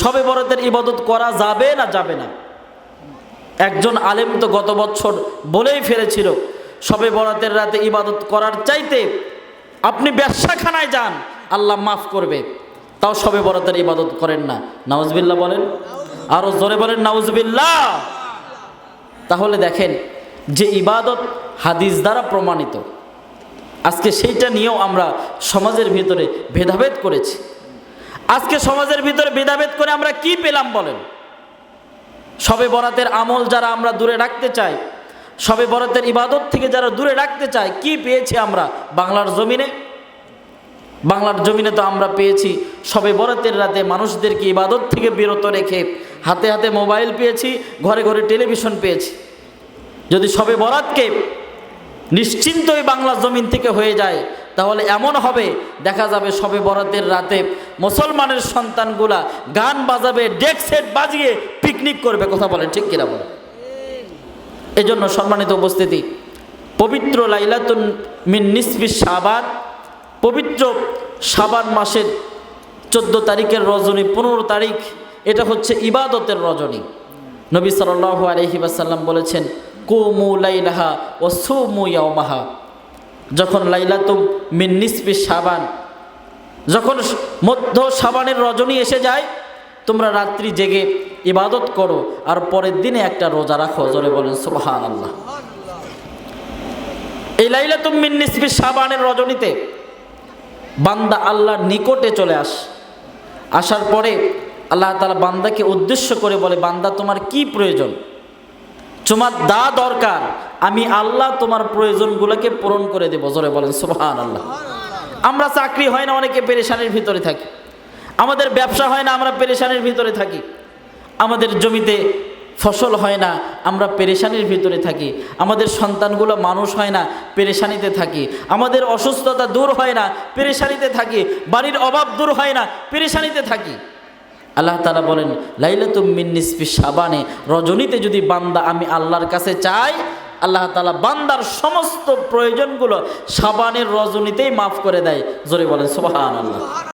সবে বরাতের ইবাদত করা যাবে না যাবে না? একজন আলেম তো গত বছর বলেই ফেলেছিল, সবে বরাতের রাতে ইবাদত করার চাইতে আপনি ব্যবসাখানায় যান, আল্লাহ মাফ করবে। তাও সবে বরাতের ইবাদত করেন না। নাউজবিল্লাহ বলেন? আরও জোরে বলেন, নাউজবিল্লাহ! তাহলে দেখেন যে ইবাদত হাদিস দ্বারা প্রমাণিত। আজকে সেইটা নিয়েও আমরা সমাজের ভিতরে ভেদাভেদ করেছি। আজকে সমাজের ভিতরে ভেদাভেদ করে আমরা কি পেলাম বলেন? সবে বরাতের আমল যারা আমরা দূরে রাখতে চাই, সবে বরাতের ইবাদত থেকে যারা দূরে রাখতে চায়, কি পেয়েছি আমরা বাংলার জমিনে? বাংলার জমিনে তো আমরা পেয়েছি সবে বরাতের রাতে মানুষদেরকে ইবাদত থেকে বিরত রেখে হাতে হাতে মোবাইল পেয়েছি, ঘরে ঘরে টেলিভিশন পেয়েছি। যদি সবে বরাতকে নিশ্চিন্তই বাংলা জমিন থেকে হয়ে যায় তাহলে এমন হবে, দেখা যাবে সবে বরাতের রাতে মুসলমানের সন্তানগুলা গান বাজাবে, ডেক সেট বাজিয়ে পিকনিক করবে, কথা বলেন ঠিক কিনা বলেন? এজন্য সম্মানিত উপস্থিতি, পবিত্র লাইলাতুন মিন নিসবি সাবান পবিত্র সাবান মাসের চোদ্দ তারিখের রজনী, পনেরো তারিখ, এটা হচ্ছে ইবাদতের রজনী। নবী সাল্লাহ আলহি বাসাল্লাম বলেছেন, কুমু লাইলাহা ও সুমু ইয়ামাহা যখন লাইলাতুম মিন নিসবি সাবান যখন মধ্য সাবানের রজনী এসে যায়, তোমরা রাত্রি জেগে ইবাদত করো, আর পরের দিনে একটা রোজা রাখো। জোরে বলেন সুবহান আল্লাহ এই লাইলা তুমিন নিসবি সাবানের রজনীতে বান্দা আল্লাহর নিকটে চলে আস। আসার পরে আল্লাহ তালা বান্দাকে উদ্দেশ্য করে বলে, বান্দা, তোমার কি প্রয়োজন? তোমার দা দরকার আমি আল্লাহ তোমার প্রয়োজনগুলোকে পূরণ করে দেবো। জোরে বলেন সুবহান আল্লাহ আমরা চাকরি হয় না, অনেকে পেরেশানির ভিতরে থাকি। আমাদের ব্যবসা হয় না, আমরা পেরেশানির ভিতরে থাকি। আমাদের জমিতে ফসল হয় না, আমরা পেরেশানির ভিতরে থাকি। আমাদের সন্তানগুলো মানুষ হয় না, পেরেশানিতে থাকি। আমাদের অসুস্থতা দূর হয় না, পেরেশানিতে থাকি। বাড়ির অভাব দূর হয় না, পেরেশানিতে থাকি। আল্লাহ তালা বলেন, লাইলাতুম মিন্নিসপি সাবানে রজনীতে যদি বান্দা আমি আল্লাহর কাছে চাই আল্লাহ তালা বান্দার সমস্ত প্রয়োজনগুলো সাবানের রজনীতেই মাফ করে দেয়। জোরে বলেন সোহান আল্লাহ